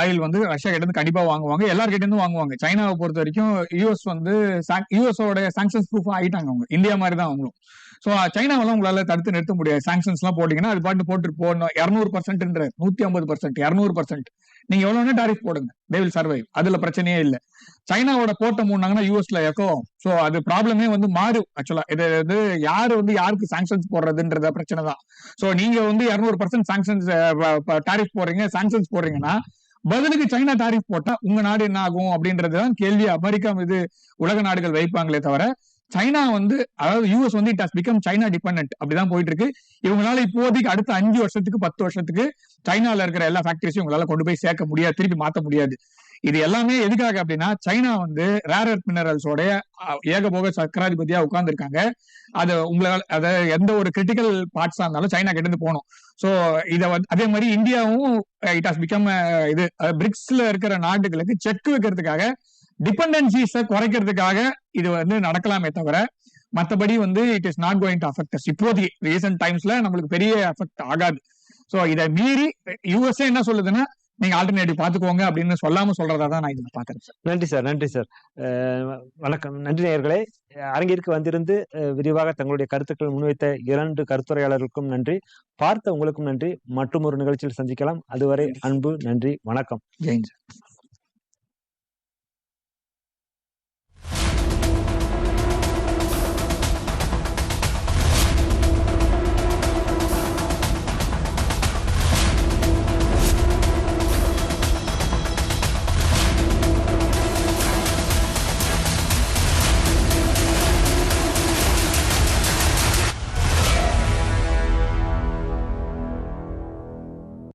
[SPEAKER 2] ஆயில் வந்து ரஷ்யா கிட்ட இருந்து கண்டிப்பா வாங்குவாங்க. எல்லார்கிட்ட இருந்தும் வாங்குவாங்க. சைனாவை பொறுத்த வரைக்கும் யூஎஸ் வந்து யூஎஸோட சாங்ஷன்ஸ் ப்ரூஃப் ஆயிட்டாங்க அவங்க. இந்தியா மாதிரி தான் அவங்களும். ஸோ சைனாவெல்லாம் உங்களால தடுத்து நிறுத்த முடியாது. சாங்ஷன்ஸ் எல்லாம் போட்டீங்கன்னா அது பாட்டு போட்டு போடணும். இரநூறு பர்சன்ட்ன்ற நூத்தி ஐம்பது பர்சன்ட் இரநூறு பர்சன்ட் நீங்க எவ்வளவு டாரிஃப் போடுங்க. தே வில் சர்வைவ் அதுல பிரச்சனையே இல்ல. சைனாவோட போட்ட மூணாங்கன்னா யூஎஸ்ல எக்கோ சோ அது ப்ராப்ளமே வந்து மாறும். ஆக்சுவலா இது வந்து யாரு வந்து யாருக்கு சாங்ஷன்ஸ் போடுறதுன்றத பிரச்சனை தான். சோ நீங்க வந்து இரநூறு பர்சன்ட் சாங்ஷன்ஸ் டாரிஃப் போடுறீங்க சாங்ஷன்ஸ் போடுறீங்கன்னா பதிலுக்கு சைனா டாரிஃப் போட்டா உங்க நாடு என்ன ஆகும் அப்படின்றதுதான் கேள்வி. அமெரிக்கா மீது உலக நாடுகள் வைப்பாங்களே தவிர சைனா வந்து அதாவது யூஎஸ் வந்து it has become China depend அப்படிதான் போயிட்டு இருக்கு இவங்களால இப்போதைக்கு அடுத்த அஞ்சு வருஷத்துக்கு பத்து வருஷத்துக்கு சைனால இருக்கிற எல்லா ஃபேக்டரிஸையும் உங்களால கொண்டு போய் சேர்க்க முடியாது திருப்பி மாத்த முடியாது. இது எல்லாமே எதுக்காக அப்படின்னா சைனா வந்து ரேர் எர்த் மினரல்ஸோட ஏகபோக சக்கராதிபதியா உட்கார்ந்துருக்காங்க. அது உங்களால அத எந்த ஒரு கிரிட்டிக்கல் பார்ட்ஸா இருந்தாலும் சைனா கிட்ட இருந்து போகணும். ஸோ இதை வந்து அதே மாதிரி இந்தியாவும் இட் ஹாஸ் பிகம் இது பிரிக்ஸ்ல இருக்கிற நாடுகளுக்கு செக் வைக்கிறதுக்காக டிபெண்டன்சிஸை குறைக்கிறதுக்காக இது வந்து நடக்கலாமே தவிர மத்தபடி வந்து it is not going to affect இப்போதைக்கு ரீசெண்ட் டைம்ஸ்ல நம்மளுக்கு பெரிய எஃபெக்ட் ஆகாது. ஸோ இதை மீறி யூஎஸ்ஏ என்ன சொல்லுதுன்னா நீங்க ஆல்டர்னேட்டிவ் பாத்துக்கோங்க அப்படின்னு சொல்லாம சொல்றதா தான் நான் இதில் பாக்குறேன் சார்
[SPEAKER 1] நன்றி சார் நன்றி சார். வணக்கம். நன்றி நேயர்களே. அரங்கிற்கு வந்திருந்து விரிவாக தங்களுடைய கருத்துக்கள் முன்வைத்த இரண்டு கருத்துரையாளர்களுக்கும் நன்றி. பார்த்த உங்களுக்கும் நன்றி. மற்றும் ஒரு நிகழ்ச்சியில் சந்திக்கலாம். அதுவரை அன்பு நன்றி வணக்கம்.
[SPEAKER 2] ஜெயின் சார்